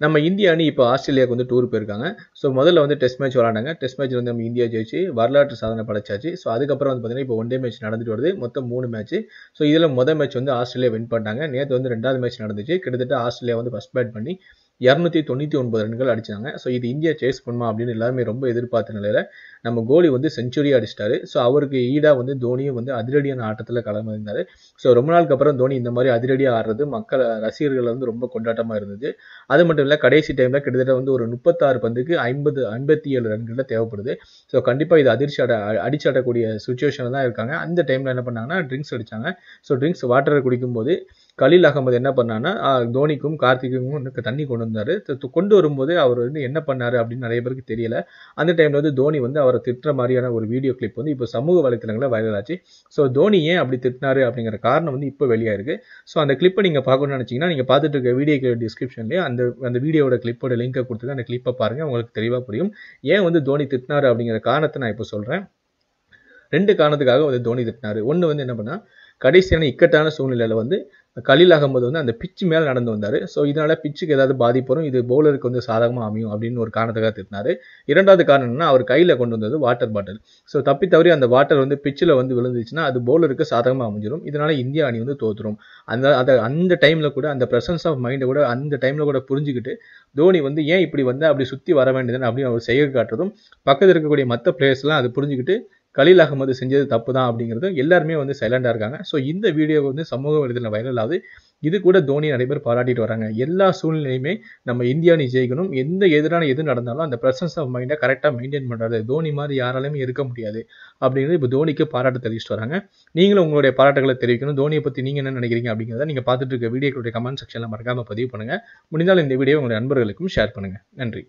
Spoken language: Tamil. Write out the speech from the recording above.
நம்ம இந்திய அணி இப்போ ஆஸ்திரேலியாவுக்கு வந்து டூர் போயிருக்காங்க. ஸோ முதல்ல வந்து டெஸ்ட் மேட்ச் விளாண்டாங்க டெஸ்ட் மேட்ச் வந்து நம்ம இந்தியா ஜெயிச்சு வரலாற்று சாதனை படைச்சாச்சு. ஸோ அதுக்கப்புறம் வந்து பார்த்தீங்கன்னா இப்போ ஒன் டே மேட்ச் நடந்துட்டு வருது. மொத்தம் மூணு மேட்ச் ஸோ இதில் முதல் மேட்ச் வந்து ஆஸ்திரேலியா வின் பண்ணாங்க நேற்று வந்து ரெண்டாவது மேட்ச் நடந்துச்சு. கிட்டத்தட்ட ஆஸ்திரேலியா வந்து ஃபஸ்ட் பேட் பண்ணி இரநூத்தி தொண்ணூற்றி ஒன்பது ரன்கள் அடிச்சாங்க. ஸோ இது இந்தியா சேஸ் பண்ணுமா அப்படின்னு எல்லாருமே ரொம்ப எதிர்பார்த்த நிலையில் நம்ம கோலி வந்து செஞ்சுரி அடிச்சிட்டாரு. ஸோ அவருக்கு ஈடாக வந்து தோனியும் வந்து அதிரடியான ஆட்டத்தில் கலந்துருந்தார் ஸோ ரொம்ப நாளுக்கு அப்புறம் தோனி இந்த மாதிரி அதிரடியாக ஆடுறது மக்கள் ரசிகர்கள் வந்து ரொம்ப கொண்டாட்டமாக இருந்தது. அது மட்டும் இல்லை கடைசி டைமில் கிட்டத்தட்ட வந்து ஒரு முப்பத்தாறு பந்துக்கு ஐம்பது ஐம்பத்தி ஏழு ரன்களில் தேவைப்படுது. ஸோ கண்டிப்பாக இது அதிர்ச்சி ஆட அடிச்சாடக்கூடிய சுச்சுவேஷனில் தான் இருக்காங்க. அந்த டைமில் என்ன பண்ணாங்கன்னா ட்ரிங்க்ஸ் அடித்தாங்க ஸோ ட்ரிங்க்ஸ் வாட்டரை குடிக்கும்போது கலீல் அகமது என்ன பண்ணான்னா தோனிக்கும் கார்த்திக்கும் தண்ணி கொண்டு வந்தார். கொண்டு வரும்போது அவர் வந்து என்ன பண்ணார் அப்படின்னு நிறைய பேருக்கு தெரியல. அந்த டைமில் வந்து தோனி வந்து அவரை திட்டுற மாதிரியான ஒரு வீடியோ கிளிப் வந்து இப்போ சமூக வலைத்தளங்களில் வைரல் ஆச்சு. ஸோ தோனி ஏன் அப்படி திட்டினாரு அப்படிங்கிற காரணம் வந்து இப்போ வெளியாயிருக்கு. ஸோ அந்த கிளிப்பை நீங்கள் பார்க்கணும்னு நினச்சிங்கன்னா நீங்கள் பார்த்துட்டு இருக்க வீடியோ டிஸ்கிரிப்ஷன்லேயே அந்த அந்த வீடியோட கிளிப்போட லிங்கை கொடுத்து அந்த கிளிப்பை பாருங்கள் உங்களுக்கு தெளிவாக புரியும். ஏன் வந்து தோனி திட்டினாரு அப்படிங்கிற காரணத்தை நான் இப்போ சொல்கிறேன் ரெண்டு காரணத்துக்காக வந்து தோனி திட்டினார். ஒன்று வந்து என்ன பண்ணால் கடைசியான இக்கட்டான சூழ்நிலையில் வந்து கலீல் அகமது வந்து அந்த பிச்சு மேலே நடந்து வந்தார். ஸோ இதனால் பிச்சுக்கு ஏதாவது பாதிப்பு வரும். இது பவுலருக்கு வந்து சாதகமாக அமையும் அப்படின்னு ஒரு காரணத்துக்காக திட்டினார். இரண்டாவது காரணம் என்னன்னா அவர் கையில் கொண்டு வந்தது வாட்டர் பாட்டில் ஸோ தப்பி தவறி அந்த வாட்டர் வந்து பிச்சில் வந்து விழுந்துச்சுன்னா அது பவுலருக்கு சாதகமாக அமைஞ்சிடும் இதனால் இந்திய அணி வந்து தோற்றுரும் அந்த அதை அந்த டைமில் கூட அந்த ப்ரெசன்ஸ் ஆஃப் மைண்டை கூட அந்த டைமில் கூட புரிஞ்சுக்கிட்டு தோனி வந்து ஏன் இப்படி வந்து அப்படி சுற்றி வர வேண்டியதுன்னு அப்படின்னு அவர் செய்ய காட்டுறதும் பக்கத்தில் இருக்கக்கூடிய மற்ற பிளேயர்ஸ்லாம் அது புரிஞ்சுக்கிட்டு கலீல் அகமது செஞ்சது தப்பு தான் அப்படிங்கிறது எல்லாருமே வந்து சைலண்டாக இருக்காங்க. ஸோ இந்த வீடியோ வந்து சமூக வலைதளம் வைரல் ஆகுது. இது கூட தோனி நிறைய பேர் பாராட்டிட்டு வராங்க. எல்லா சூழ்நிலையுமே நம்ம இந்தியா நீ ஜெயிக்கணும். எந்த எதிரான எது நடந்தாலும் அந்த பிரசன்ஸ் ஆஃப் மைண்டை கரெக்டாக மெயின்டைன் பண்ணுறது தோனி மாதிரி யாராலையுமே இருக்க முடியாது அப்படிங்கிறது இப்போ தோனிக்கு பாராட்டு தெரிவிச்சிட்டு வராங்க. நீங்களும் உங்களுடைய பாராட்டுகளை தெரிவிக்கணும். தோனியை பற்றி நீங்கள் என்ன நினைக்கிறீங்க அப்படிங்கிறத நீங்கள் பார்த்துட்டு இருக்க வீடியோக்களுடைய கமெண்ட் செக்ஷனில் மறக்காமல் பதிவு பண்ணுங்கள் முடிந்தால் இந்த வீடியோ உங்களுடைய நண்பர்களுக்கும் ஷேர் பண்ணுங்கள் நன்றி.